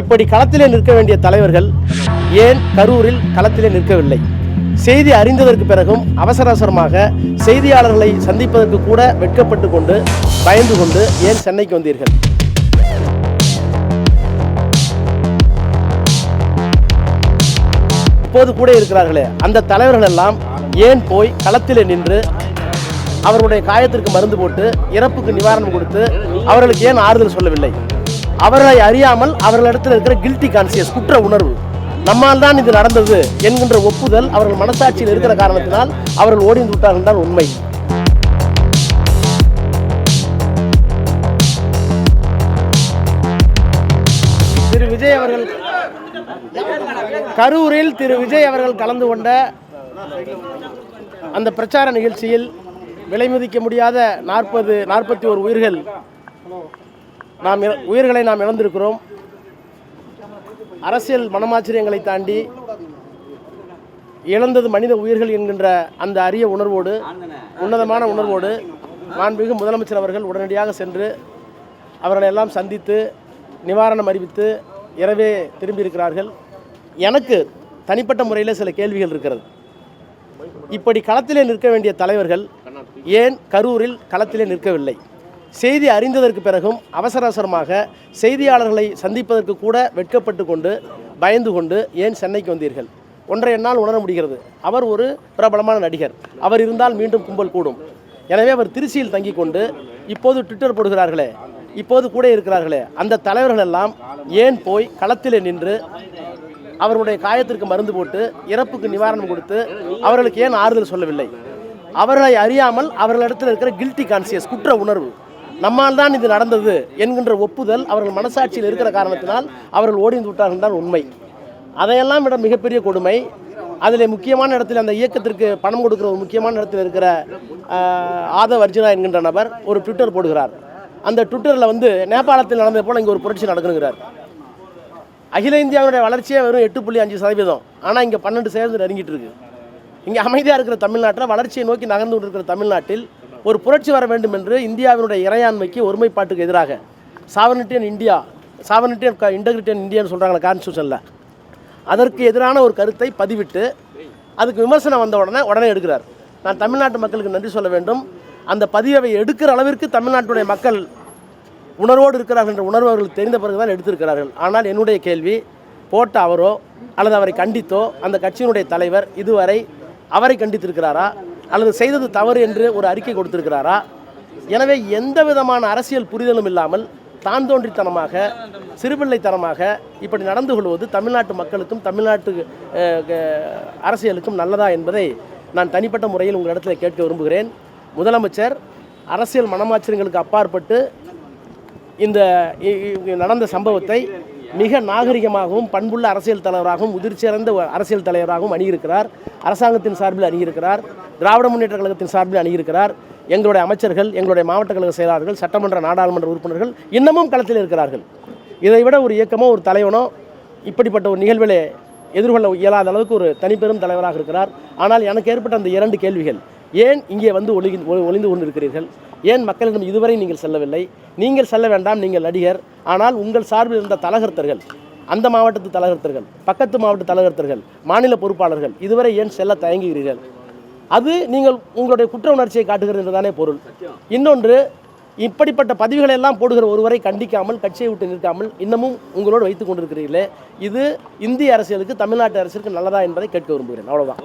இப்படி களத்திலே நிற்க வேண்டிய தலைவர்கள் ஏன் கரூரில் களத்திலே நிற்கவில்லை? செய்தி அறிந்ததற்கு பிறகும் அவசர அவசரமாக செய்தியாளர்களை சந்திப்பதற்கு கூட வெட்கப்பட்டு கொண்டு பயந்து கொண்டு ஏன் சென்னைக்கு வந்தீர்கள்? இப்போது கூட இருக்கிறார்களே அந்த தலைவர்கள் எல்லாம் ஏன் போய் களத்திலே நின்று அவர்களுடைய காயத்திற்கு மருந்து போட்டு இறப்புக்கு நிவாரணம் கொடுத்து அவர்களுக்கு ஏன் ஆறுதல் சொல்லவில்லை? அவர்களை அறியாமல் அவர்களிடத்தில் இருக்கிற கில்ட்டி கான்சியஸ் குற்ற உணர்வு. நம்மால் தான் இது நடந்தது என்கின்ற ஒப்புதல் அவர்கள் மனசாட்சியில் இருக்கிற காரணத்தினால் அவர்கள் ஓடிந்து விட்டார்கள் தான் உண்மை. திரு விஜய் அவர்கள் கரூரில் திரு விஜய் அவர்கள் கலந்து கொண்ட அந்த பிரச்சார நிகழ்ச்சியில் விலைமதிக்க முடியாத நாற்பது நாற்பத்தி ஒரு உயிர்கள் நாம் உயிர்களை நாம் இழந்திருக்கிறோம். அரசியல் மனமாச்சரியங்களை தாண்டி இழந்தது மனித உயிர்கள் என்கின்ற அந்த அரிய உணர்வோடு உன்னதமான உணர்வோடு மாண்புமிகு முதலமைச்சர் அவர்கள் உடனடியாக சென்று அவர்களை எல்லாம் சந்தித்து நிவாரணம் அறிவித்து இரவே திரும்பியிருக்கிறார்கள் எனக்கு தனிப்பட்ட முறையில் சில கேள்விகள் இருக்கிறது. இப்படி களத்திலே நிற்க வேண்டிய தலைவர்கள் ஏன் கரூரில் களத்திலே நிற்கவில்லை? செய்தி அறிந்ததற்கு பிறகும் அவசர அவசரமாக செய்தியாளர்களை சந்திப்பதற்கு கூட வெட்கப்பட்டு கொண்டு பயந்து கொண்டு ஏன் சென்னைக்கு வந்தீர்கள்? ஒன்றை என்னால் உணர முடிகிறது. அவர் ஒரு பிரபலமான நடிகர். அவர் இருந்தால் மீண்டும் கும்பல் கூடும். எனவே அவர் திருச்சியில் தங்கி கொண்டு இப்போது ட்விட்டர் போடுகிறார்களே இப்போது கூட இருக்கிறார்களே அந்த தலைவர்கள் எல்லாம் ஏன் போய் களத்திலே நின்று அவர்களுடைய காயத்திற்கு மருந்து போட்டு இறப்புக்கு நிவாரணம் கொடுத்து அவர்களுக்கு ஏன் ஆறுதல் சொல்லவில்லை? அவர்களை அறியாமல் அவர்களிடத்தில் இருக்கிற கில்ட்டி கான்சியஸ் குற்ற உணர்வு நம்மால் தான் இது நடந்தது என்கின்ற ஒப்புதல் அவர்கள் மனசாட்சியில் இருக்கிற காரணத்தினால் அவர்கள் ஓடிந்து விட்டார்கள் தான் உண்மை. அதையெல்லாம் விட மிகப்பெரிய கொடுமை. அதில் முக்கியமான இடத்தில் அந்த இயக்கத்திற்கு பணம் கொடுக்கிற ஒரு முக்கியமான இடத்தில் இருக்கிற ஆதவ் அர்ஜுனா என்கின்ற நபர் ஒரு ட்விட்டர் போடுகிறார். அந்த ட்விட்டரில் வந்து நேபாளத்தில் நடந்தது போல் இங்கே ஒரு புரட்சி நடக்கணுங்கிறார் அகில இந்தியாவுடைய வளர்ச்சியே வெறும் எட்டு புள்ளி அஞ்சு சதவீதம். ஆனால் இங்கே பன்னெண்டு சதவீதம் நெருங்கிட்டு இருக்கு. இங்கே அமைதியாக இருக்கிற தமிழ்நாட்டில் வளர்ச்சியை நோக்கி நகர்ந்து கொண்டிருக்கிற தமிழ்நாட்டில் ஒரு புரட்சி வர வேண்டும் என்று இந்தியாவினுடைய இறையாண்மைக்கு ஒருமைப்பாட்டுக்கு எதிராக sovereignty and India sovereignty and integrity and இந்தியான்னு சொல்கிறாங்களே கான்ஸ்டியூஷனில் அதற்கு எதிரான ஒரு கருத்தை பதிவிட்டு அதுக்கு விமர்சனம் வந்த உடனே உடனே எடுக்கிறார். நான் தமிழ்நாட்டு மக்களுக்கு நன்றி சொல்ல வேண்டும். அந்த பதிவை எடுக்கிற அளவிற்கு தமிழ்நாட்டுடைய மக்கள் உணர்வோடு இருக்கிறார்கள் என்ற உணர்வு அவர்கள் தெரிந்த பிறகுதான் எடுத்திருக்கிறார்கள். ஆனால் என்னுடைய கேள்வி போட்ட அவரோ அல்லது அவரை கண்டித்தோ அந்த கட்சியினுடைய தலைவர் இதுவரை அவரை கண்டித்திருக்கிறாரா? அல்லது செய்தது தவறு என்று ஒரு அறிக்கை கொடுத்திருக்கிறாரா? எனவே எந்த விதமான அரசியல் புரிதலும் இல்லாமல் தான் தோன்றித்தனமாக சிறுபிள்ளைத்தனமாக இப்படி நடந்து கொள்வது தமிழ்நாட்டு மக்களுக்கும் தமிழ்நாட்டு க- அரசியலுக்கும் நல்லதா என்பதை நான் தனிப்பட்ட முறையில் உங்களிடத்தில் கேட்க விரும்புகிறேன். முதலமைச்சர் அரசியல் மனமாச்சரியங்களுக்கு அப்பாற்பட்டு இந்த இ- நடந்த சம்பவத்தை மிக நாகரிகமாகவும் பண்புள்ள அரசியல் தலைவராகவும் முதிர்ச்சியடைந்த அரசியல் தலைவராகவும் அணியிருக்கிறார். அரசாங்கத்தின் சார்பில் அணியிருக்கிறார். திராவிட முன்னேற்ற கழகத்தின் சார்பில் அணியிருக்கிறார். எங்களுடைய அமைச்சர்கள் எங்களுடைய மாவட்ட கழக செயலாளர்கள் சட்டமன்ற நாடாளுமன்ற உறுப்பினர்கள் இன்னமும் களத்தில் இருக்கிறார்கள். இதை விட ஒரு இயக்கமோ ஒரு தலைவனோ இப்படிப்பட்ட ஒரு நிகழ்விலே எதிர்கொள்ள இயலாத அளவுக்கு ஒரு தனிப்பெரும் தலைவராக இருக்கிறார். ஆனால் எனக்கு ஏற்பட்ட அந்த இரண்டு கேள்விகள் ஏன் இங்கே வந்து ஒளி ஒ- ஒளிந்து கொண்டிருக்கிறீர்கள்? ஏன் மக்களிடம் இதுவரை நீங்கள் செல்லவில்லை? நீங்கள் செல்ல வேண்டாம் நீங்கள் நடிகர். ஆனால் உங்கள் சார்பில் இருந்த தலகர்த்தர்கள் அந்த மாவட்டத்து தலைவர்த்தர்கள் பக்கத்து மாவட்ட தலகர்த்தர்கள் மாநில பொறுப்பாளர்கள் இதுவரை ஏன் செல்ல தயங்குகிறீர்கள்? அது நீங்கள் உங்களுடைய குற்ற உணர்ச்சியை காட்டுகிறது என்றுதானே பொருள். இன்னொன்று இப்படிப்பட்ட பதிவுகளை எல்லாம் போடுகிற ஒருவரை கண்டிக்காமல் கட்சியை விட்டு நிற்காமல் இன்னமும் உங்களோடு வைத்துக் கொண்டிருக்கிறீர்களே இது இந்திய அரசியலுக்கு தமிழ்நாட்டு அரசியலுக்கு நல்லதா என்பதை கேட்க விரும்புகிறேன். அவ்வளோதான்